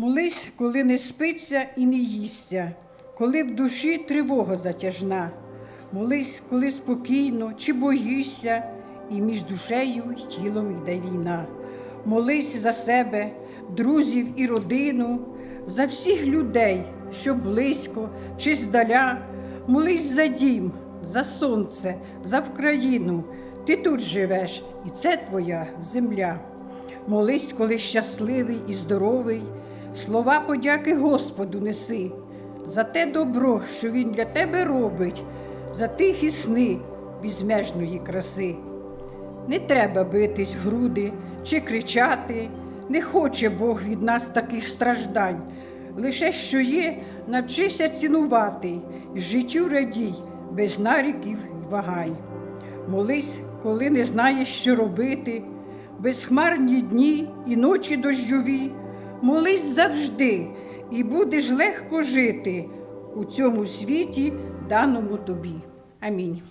Молись, коли не спиться і не їсться, коли в душі тривога затяжна. Молись, коли спокійно чи боїшся, і між душею й тілом йде війна. Молись за себе, друзів і родину, за всіх людей, що близько чи здаля. Молись за дім, за сонце, за Вкраїну. Ти тут живеш, і це твоя земля. Молись, коли щасливий і здоровий, слова подяки Господу неси, за те добро, що Він для тебе робить, за тихі сни безмежної краси. Не треба битись в груди чи кричати, не хоче Бог від нас таких страждань. Лише що є, навчися цінувати, життю радій, без наріків й вагань. Молись, коли не знаєш, що робити, безхмарні дні і ночі дощові. Молись завжди, і будеш легко жити у цьому світі, даному тобі. Амінь.